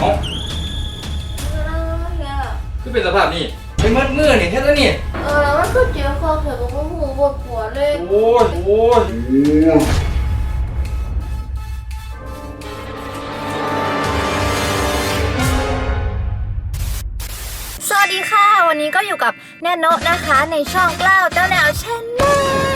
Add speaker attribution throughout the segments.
Speaker 1: เอ้าคือเป็นสภาพนี่ไปมัดมือนี่เฮ็ดแล้วนี่
Speaker 2: เออแล้วมันก็เจ็บคอเขียวกับหูปวดหัวเลย
Speaker 1: โอ้ยโอ้ย
Speaker 2: สวัสดีค่ะ วันนี้ก็อยู่กับแนนโนะนะคะ ในช่องกล้าวเจ้าแนวชนแนลทุก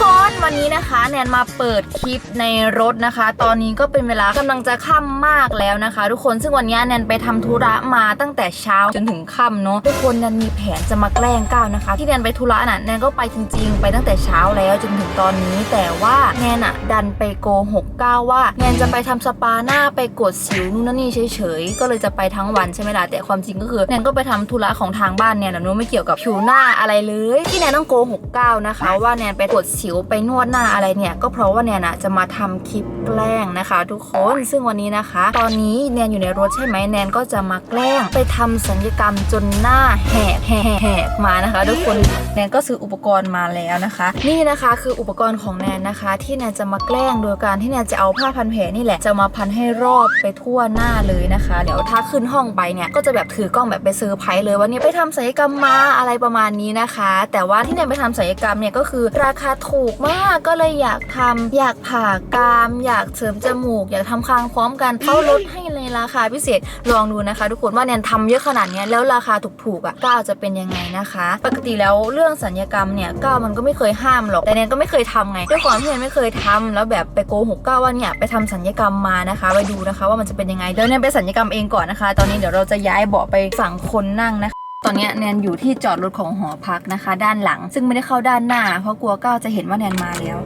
Speaker 2: คนวันนี้นะคะแนนมาเปิดคลิปในรถนะคะ ตอนนี้ก็เป็นเวลากำลังจะค่ำมากแล้วนะคะ ทุกคนซึ่งวันนี้แนนไปทำธุระมาตั้งแต่เช้าจนถึงค่ำเนาะทุกคนแนนมีแผนจะมาแกล้งก้าวนะคะ ที่แนนไปธุระน่ะแนนก็ไปจริง ๆ ไปตั้งแต่เช้าแล้วจนถึงตอนนี้แต่ว่าแนนอะดันไปโกหกก้าวว่าแนนจะไปทำสปาหน้าไปกดสิวนู่นนี่เฉยๆก็เลยจะไปทั้งวันใช่ไหมล่ะแต่ความจริงก็คือแนนก็ไปทำธุระของทางบ้านแนนนะนู้ไม่เกี่ยวกับผิวหน้าอะไรเลย ที่แนนต้องโกหกก้าวนะคะ ว่าแนนไปกดสิวไปนวดหน้าอะไรเนี่ย ก็เพราะว่าแนนอะจะมาทำคลิปแกล้งนะคะ ทุกคนซึ่งวันนี้นะคะ ตอนนี้แนนอยู่ในรถใช่ไหมแนนก็จะมาแกล้งไปทำสัญญกรรมจนหน้าแหกแหกแหกมานะคะ ทุกคนแนนก็ซื้ออุปกรณ์มาแล้วนะคะ นี่นะคะคืออุปกรณ์ของแนนนะคะ ที่แนนจะมาแกล้งโดยการที่แนนจะเอาผ้าพันแผลนี่แหละจะมาพันให้รอบไปทั่วหน้าเลยนะคะเดี๋ยวถ้าขึ้นห้องไปเนี่ยก็จะแบบถือกล้องแบบไปเซอร์ไพรส์เลยว่าเนี่ยไปทำศัลยกรรมมาอะไรประมาณนี้นะคะ แต่ว่าที่แนนไปทำศัลยกรรมเนี่ยก็คือราคาถููกมากก็เลยอยากทำอยากผ่ากราม อยากเสริมจมูก อยากทำคางพร้อมกันเขาลดให้ในราคาพิเศษลองดูนะคะ ทุกคนว่าแนนทำเยอะขนาดนี้แล้วราคาถูกๆอะก้าวจะเป็นยังไงนะคะ ปกติแล้วเรื่องสัญญกรรมเนี่ยก้าวมันก็ไม่เคยห้ามหรอกแต่แนนก็ไม่เคยทำไงด้วยความที่แนนไม่เคยทำแล้วแบบไปโกหกก้าวว่าเนี่ยไปทำสัญญกรรมมานะคะไปดูนะคะ ว่ามันจะเป็นยังไงเดี๋ยวแนนไปสัญญกรรมเองก่อนนะคะ ตอนนี้เดี๋ยวเราจะย้ายเบาะไปฝั่งคนนั่งนะคะ ตอนนี้แนนอยู่ที่จอดรถของหอพักนะคะ ด้านหลัง ซึ่งไม่ได้เข้าด้านหน้า เพราะกลัวก้าวจะเห็นว่าแนนมาแล้ว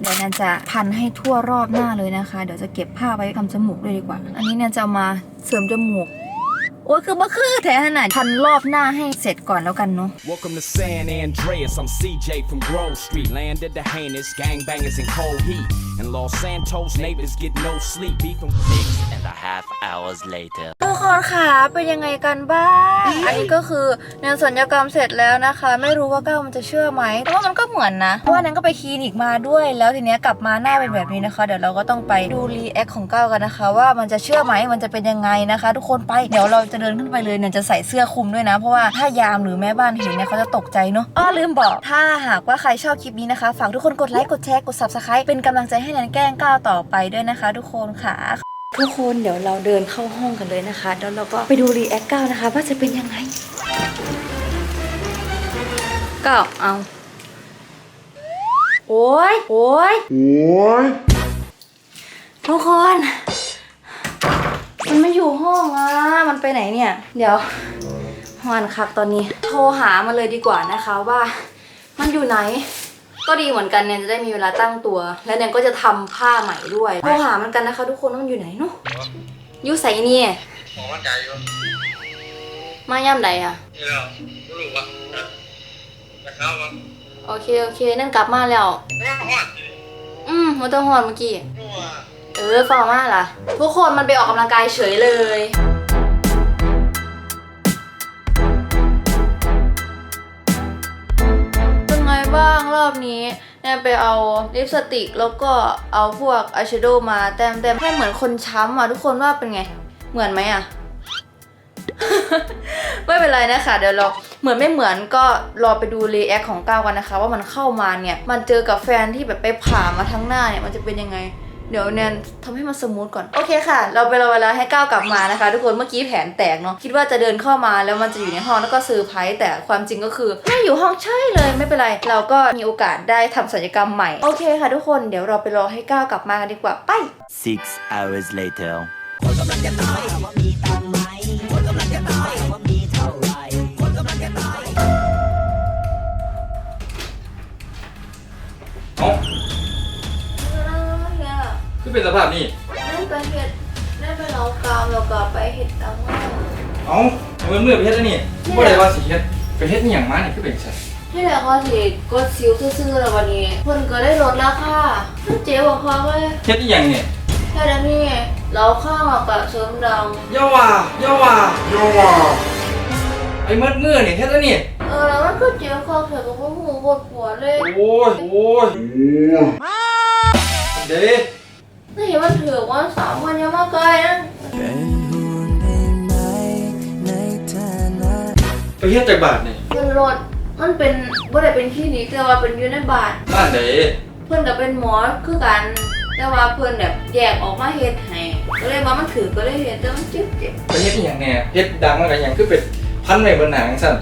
Speaker 2: เดี๋ยวแนนจะพันให้ทั่วรอบหน้าเลยนะคะ เดี๋ยวจะเก็บผ้าไว้ทำจมูกด้วยดีกว่า อันนี้แนนจะมาเสริมจมูกโอ้ยคือบ่คือแท้ขนาดพันรอบหน้าให้เสร็จก่อนแล้วกันเนาะ
Speaker 3: Welcome to San Andreas. I'm CJ from Grove Street, land of the heinous gangbangers in cold heat. And Los Santos neighbors get no sleep. Beefing
Speaker 4: Six half hours later.
Speaker 2: ทุกคนค่ะเป็นยังไงกันบ้าง อันนี้ก็คือแนนสัญญกรรมเสร็จแล้วนะคะ ไม่รู้ว่าก้าวมันจะเชื่อไหมแต่ว่ามันก็เหมือนนะ เพราะว่าแนนก็ไปคลินิกมาด้วย แล้วทีเนี้ยกลับมาหน้าเป็นแบบนี้นะคะ เดี๋ยวเราก็ต้องไปดูรีแอคของก้าวกันนะคะ ว่ามันจะเชื่อไหมมันจะเป็นยังไงนะคะ ทุกคนไป เดี๋ยวเราจะเดินขึ้นไปเลยเนี่ยจะใส่เสื้อคลุมด้วยนะ เพราะว่าถ้ายามหรือแม่บ้านเห็นเนี่ยเขาจะตกใจเนาะ อ้อลืมบอก ถ้าหากว่าใครชอบคลิปนี้นะคะ ฝากทุกคนกดไลค์ กดแชร์ กด subscribe เป็นกำลังใจให้แนนแกล้งก้าวต่อไปด้วยนะคะ ทุกคนค่ะ ทุกคนเดี๋ยวเราเดินเข้าห้องกันเลยนะคะแล้วเราก็ไปดูรีแอคก้าวนะคะ ว่าจะเป็นยังไงก้าวเอาโอ้ยโอ้ยโอ้ยทุกคน มันไม่อยู่ห้องอะ มันไปไหนเนี่ย เดี๋ยววันคักตอนนี้ โทรหามันเลยดีกว่านะคะว่า มันอยู่ไหน ก็ดีเหมือนกันเนี่ยจะได้มีเวลาตั้งตัว และเนี่ยก็จะทำผ้าใหม่ด้วยโทรหามันกันนะคะ ทุกคนว่ามันอยู่ไหนเนาะอยู่ใส่เนี่ย
Speaker 1: หมอมั่นใจอยู่
Speaker 2: มาย่ำใดอะ
Speaker 1: นี่แล้วรู้รู้ว่าจะเข้ามั้ง
Speaker 2: โอเคโอเคนั่นกลับมาแล้ว
Speaker 1: ไม่ต้องหอดสิ
Speaker 2: อืมมันต้องหอนเมื่อกี้
Speaker 1: นัว
Speaker 2: เออฟอร์มาล่ะ ทุกคนมันไปออกกำลังกายเฉยเลย เป็นไงบ้างรอบนี้ แนนไปเอาลิปสติกแล้วก็เอาพวกอายแชโดว์มาแต้มแต้มให้เหมือนคนช้ำอะทุกคนว่าเป็นไง เหมือนไหมอะ ไม่เป็นไรนะคะ เดี๋ยวเราเหมือนไม่เหมือนก็รอไปดูรีแอคของก้าวกันนะคะ ว่ามันเข้ามาเนี่ย มันเจอกับแฟนที่แบบไปผ่ามาทั้งหน้าเนี่ยมันจะเป็นยังไง เดี๋ยวแนนทำให้มันสมูทก่อน โอเคค่ะ เราไปรอเวลาให้ก้าวกลับมานะคะ ทุกคนเมื่อกี้แผนแตกเนาะคิดว่าจะเดินเข้ามาแล้วมันจะอยู่ในห้องแล้วก็เซอร์ไพรส์แต่ความจริงก็คือไม่อยู่ห้องใช่เลยไม่เป็นไร เราก็มีโอกาสได้ทำศัลยกรรมใหม่โอเคค่ะทุกคนเดี๋ยวเราไปรอให้ก้าวกลับมากันดีกว่าไป
Speaker 4: Six hours later.
Speaker 1: เอ้ คือเป็นสภาพนี่
Speaker 2: นั่นไปเห็ดนั่นไปเรากามเราก็ไปเห็ดตังว่า
Speaker 1: เอ้าเอามือไปเฮ็ดอันนี่บ่ได้ว่าสิเฮ็ดไปเฮ็ดนี่หยังมานี่คือเป็นสัตว์
Speaker 2: ที่แรกว่าสิกดซิวซื่อๆแล้ววันนี้เพิ่นก็ได้ลดราคาเจ๊บอกเขาเลย
Speaker 1: เฮ็ดอีหยังเนี่ย
Speaker 2: แค่นั้นนี่เราข้างเรากับเสริมดัง
Speaker 1: อย่าว่าอย่าว่าอย่าว่าไอ้มัดมือนี่เฮ็ดอันนี่
Speaker 2: เออแล้วมันก็เจ็บคอเขียวกับหูปวดหัวเลย
Speaker 1: โอ้ยโอ้ยเด้
Speaker 2: นี่มันถือว่าสามวันยังมากเกินนะ
Speaker 3: ไป
Speaker 1: เฮ็ดจากบาทนี่
Speaker 2: เงินรถมันเป็นบ่ได้เป็นคลินี้แต่ว่าเป็นอยู่ในบาท
Speaker 1: บ้านไหน
Speaker 2: เพิ่นก็เป็นหมอคือกัน แต่ว่าเพิ่นแบบแยกออกมาเฮ็ดให้ก็เลยว่ามันถือก็เลยเฮ็ดแต่มันเจ็บเจ็บ
Speaker 1: ไปเฮ็ดอหย่างแหน่เฮ็ดดังอะไรอย่างคือเป็นพันไม่บนหนังสั่น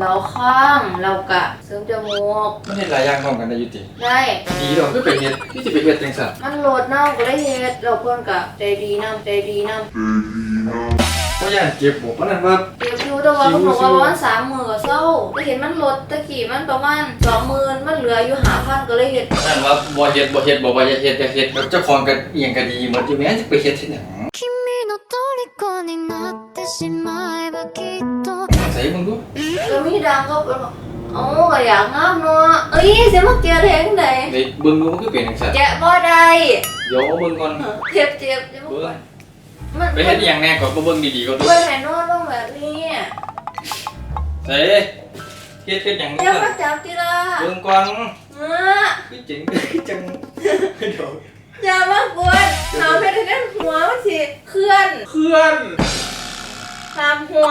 Speaker 2: เราข้างเรากะเสริมจมูก
Speaker 1: มันเฮ็ดหลายอย่างพร้อมกันได้อยู่ติ
Speaker 2: ได้
Speaker 1: ดีดอกคือไปเฮ็ดคือสิไปเฮ็ดจังสั่น
Speaker 2: มันโหลดเน่าก็ได้เฮ็ดเราเพิ่นก็ใจดีนำใจดีนำ
Speaker 1: บ่ย่านเจ็บบ่เพราะนั้นว่า
Speaker 2: เจ็บอยู่แต่ว่าเพิ่นบอกว่าประมาณ3 0,000ก็เศร้าแต่เห็นมันลดตะกี้มันประมาณ20,000มันเหลืออยู่5,000ก็เลยเฮ็ด
Speaker 1: นั่นว่าบ่เฮ็ดบ่เฮ็ดบ่ว่าอย่าเฮ็ดอย่าเฮ็ดแบบเจ้าของก็เอียงก็ดีหมดอยู่แม้จะไปเฮ็ดที่หยัง
Speaker 5: 君の虜になってしまえばきっと
Speaker 1: ใส่มึงดู
Speaker 2: ก็มีดังก็เป็นว่าเอ้าก็อยากงามเนาะเอ้ยสิมาเกลียดแทงได
Speaker 1: ได้เบิ่งดูมันคือเป็นจังซั่น
Speaker 2: แกะบ่ได้
Speaker 1: เดี๋ยวเอาเบิ่งก่อน
Speaker 2: เจ็บเจ็บเจ็บ
Speaker 1: เบิ่ง
Speaker 2: มัน
Speaker 1: ไปเฮ็ดอหย่างแน่ก่อนบ่เบิ่งดีๆก่อนดู
Speaker 2: เบิ่งให้นอนลงแบบนี้
Speaker 1: ใส่เฮ็ดเฮ็ดหยัง
Speaker 2: อย่า
Speaker 1: ซั่น
Speaker 2: มาจับทีละ
Speaker 1: เบิ่งก่อน
Speaker 2: เออ
Speaker 1: คือจริงคือจังเดี๋ยว
Speaker 2: อย่ามากวนหาเพชรเล่นหัวมันสิเคลื่อน
Speaker 1: เพื่อน
Speaker 2: หามหัว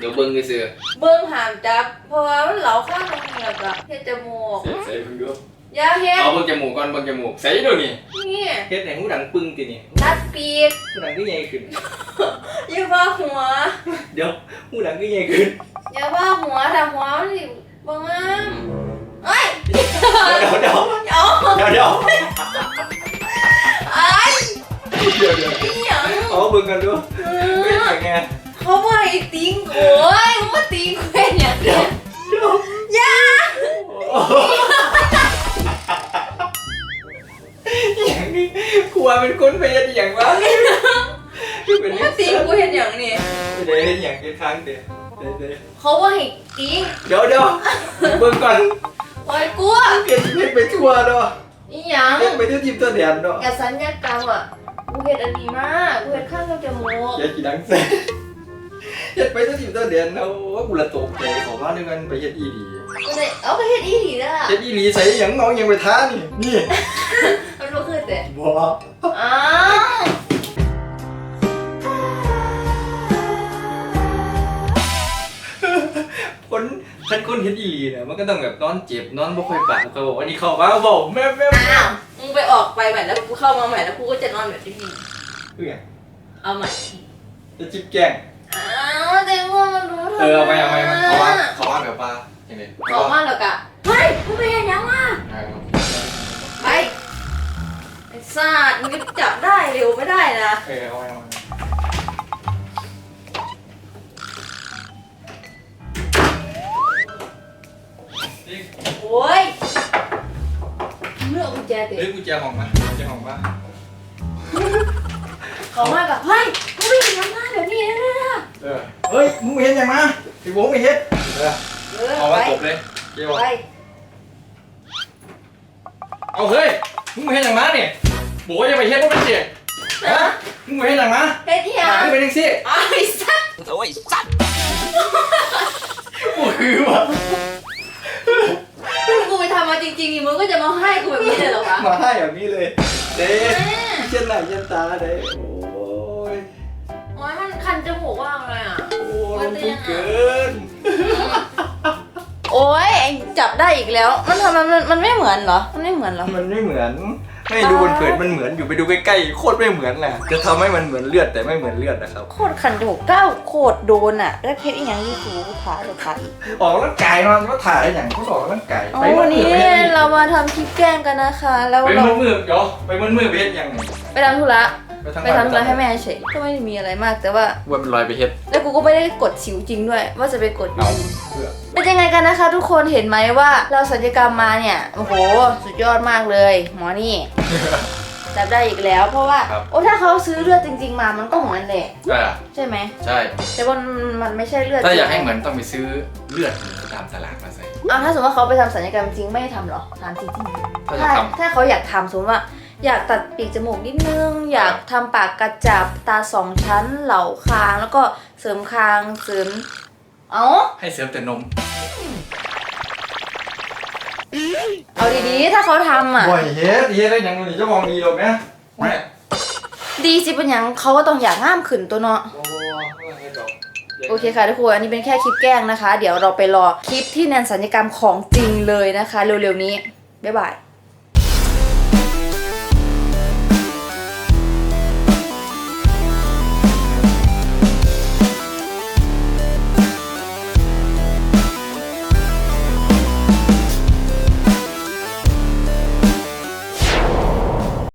Speaker 1: เดี๋ยวเบิ่งซื่อ
Speaker 2: เบิ่งหามจับ เพราะว่ามันเหลาข้างมันเหงือกอะเฮ็ดจมูก
Speaker 1: ใส่ใส่เบิ่งดู
Speaker 2: อย่าเฮ็ด
Speaker 1: เอาเบิ่งจมูกก่อนเบิ่งจมูกใส่ดูนี่
Speaker 2: นี่
Speaker 1: เฮ็ดให้หูดังปึ้งตินี่
Speaker 2: ตัดปีก
Speaker 1: หูดังคือใหญ่ขึ้น
Speaker 2: อย่าว่าหัว
Speaker 1: เดี๋ยวหูดังคือใหญ่ขึ้น
Speaker 2: อย่าว่าหัวถ้าหัวมันสิบ่งามเอ้ย
Speaker 1: เดี๋ยวเดี๋ยว
Speaker 2: เอา
Speaker 1: เดี๋ยวเดี๋ยว
Speaker 2: ไอ้ย
Speaker 1: เดี๋ยวเดี๋ยว
Speaker 2: อีหยัง
Speaker 1: เอาเบิ่งกันดู
Speaker 2: เอ
Speaker 1: เป็น
Speaker 2: อ
Speaker 1: ยังไง
Speaker 2: เขาบ่ให้ติงโอ้ยมึงมาติงกูเป็นหยังเนี่ยอย่า
Speaker 1: อย่างนี้กลัวเป็นคนไปเฮ็ดอหย่างวะคือเป็น
Speaker 2: มึงมาติงกูเฮ็ดหยังนี่
Speaker 1: เดี๋ยวเฮ็ดอหย่างเฮ็ดครั้งเดียวเดี๋ยวเดี๋ยว
Speaker 2: เขาว่าให้ติง
Speaker 1: เดี๋ยวเดี๋ยวเบิ่งก่อน
Speaker 2: โอ้ยกลัว
Speaker 1: เฮ็ดเฮ็ดไปทั่วเนาะ
Speaker 2: อีหยัง
Speaker 1: เฮ็ดไปทั่วทิพย์ทั่วแดนเนาะ
Speaker 2: อย่าสัญญากรรมอะกูเห็ดอันนี้มากูเห็ดข้างกับจมูก
Speaker 1: อย่าขี้ดังใส่ เฮ็ดไปทั่วทิพย์ทั่วแดนเอาว่ากูละตกใจเขอว่าด้วยกันไปเฮ็ดอีดี
Speaker 2: กูเลยเอาไปเห็ดอีหลีเด้อ
Speaker 1: เฮ็ดอีหลีใส่หยังน้องยังไปท้านี่นี่
Speaker 2: มันบ่คือแต่
Speaker 1: บ่
Speaker 2: อ้าว
Speaker 1: คนท่านคนเฮ็ดอีหลีเนี่ยมันก็ต้องแบบนอนเจ็บนอนบ่ค่อยปากเขาบอกว่านี่เข้ามาบอกแม่แม่
Speaker 2: อ้าวมึงไปออกไปใหม่แล้วกูเข้ามาใหม่แล้วกูก็จะนอนแบบนี้
Speaker 1: คือไง
Speaker 2: เอาใหม่
Speaker 1: จะจิบแกล้ง
Speaker 2: อ้าวแต่ว่ามันรู้
Speaker 1: เออเอาไปเอาไปมันเขาว่าเขาว่าแบบว่าอย่างไร
Speaker 2: เขามาแล้วกะเฮ้ยมึงไปเห็นยังวะไปไอ้ซาดมึงจะจับได้เร็วไม่ได้นะ
Speaker 1: เออเอาไปเอาไป
Speaker 2: โอ้ยเลือกกุญแจเตะ
Speaker 1: เฮ้ยกุญแจห้องมากุญแจห้องมา
Speaker 2: เขามากับเฮ้ยมึงไปเห็นยังมา เดี๋ยวนี้นะ
Speaker 1: เออเฮ้ยมึงไม่เห็นอย่างมาพี่โบ้ไม่เห็นเออ
Speaker 2: เออ
Speaker 1: เอา
Speaker 2: ไป
Speaker 1: มาจบเลยเกี่ยว
Speaker 2: ไป
Speaker 1: เอาเฮ้ยมึงไม่เห็นอย่างมาเนี่ยโบ้ยังไปเห็นว่าเป็นเสียฮะมึงไม่เห็นอย่างมา
Speaker 2: เฮ็ดอีหยัง
Speaker 1: มึงเป็นยังสิ
Speaker 2: ไอ้สัส
Speaker 1: โอ้คือว่ะ
Speaker 2: ถ้ากูไปทำมาจริงๆนี่มึงก็จะมาให้กูแบบนี้เลยเหรอวะ
Speaker 1: มาให้แบบนี้เลยเด้เช่นไหนเช่นตาเด้โอ้ย
Speaker 2: โอ้ย มันคันจมูกว่างเลยอะ
Speaker 1: โอ้ยมันเกิน
Speaker 2: โอ้ยเอ็งจับได้อีกแล้ว มันทำไมมันมันไม่เหมือนเหรอ มันไม่เหมือนเหรอ
Speaker 1: มันไม่เหมือน ไม่ดูบนเผินมันเหมือนอยู่ไปดูใกล้ๆโคตรไม่เหมือนแหละจะทำให้มันเหมือนเลือดแต่ไม่เหมือนเลือดนะครับ
Speaker 2: โคตรคันจมูกเก้าโคตรโดนอะ แล้วเพชรอีกอย่างที่ถูกขาเลยขาอีก
Speaker 1: ออกร่างกายมาว่าถ่ายอย่างเขาออกร่างกาย
Speaker 2: อ๋อวันนี้เรามาทำคลิปแกล้งกันนะคะ แล้ว
Speaker 1: ไป
Speaker 2: เรา
Speaker 1: มือมือเดี๋ยวไปมือมือไปเฮ็ดยังไง
Speaker 2: ไปทำธุระ
Speaker 1: ทั้ง
Speaker 2: ไปทำธุระให้แม่เฉยก็ไม่ได้มีอะไรมากแต่ว่า
Speaker 1: ว่าเป็นรอยไปเฮ็ด
Speaker 2: แล้วกูก็ไม่ได้กดสิวจริงด้วย ว่าจะไปกด
Speaker 1: เอา
Speaker 2: จริง
Speaker 1: เพื่อ
Speaker 2: เป็นยังไงกันนะคะ ทุกคนเห็นไหมว่าเราสัญญกรรมมาเนี่ยโอ้โหสุดยอดมากเลย หมอนี่จับได้อีกแล้ว เพราะว่าโอ้ถ้าเขาซื้อเลือดจริง ๆ มามันก็เหมือนแหละ
Speaker 1: อ่า
Speaker 2: ใช่ไหม
Speaker 1: ใช่
Speaker 2: แต่ว่ามันไม่ใช่เลือด
Speaker 1: ถ้าอยาก
Speaker 2: จริ
Speaker 1: ให้
Speaker 2: ง
Speaker 1: เหมือนต้องไปซื้อเลือดตามตลาดมาใส่
Speaker 2: อ้าวถ้าสมมติว่าเขาไปทำสัญญกรรมจริงไม่ทำเหรอถามจริง
Speaker 1: ถ้า
Speaker 2: ๆ
Speaker 1: จะ
Speaker 2: ถ้า
Speaker 1: ท
Speaker 2: ถ้าเขาอยากทำสมมติว่า อยากตัดปีกจมูกนิดนึง อยากทำปากกระจับตาสองชั้นเหล่าคางแล้วก็เสริมคางเสริม เอ้าำ
Speaker 1: ให้เสริมแต่นม
Speaker 2: เอาดีๆ ถ้าเขาทำอะ
Speaker 1: บ่อยเฮ็ดเฮ็ดได้ยังนี่จะมองดีหรอกนะแม่
Speaker 2: ดีสิเป็นหยังเขาก็ต้องอยากง่ามขึ้นตัวเนาะ
Speaker 1: โอ้เฮ็ดดอก
Speaker 2: โอเคค่ะทุกคน อันนี้เป็นแค่คลิปแกล้งนะคะ เดี๋ยวเราไปรอคลิปที่แนนสัญญกรรมของจริงเลยนะคะ เร็วๆนี้ บ๊ายบาย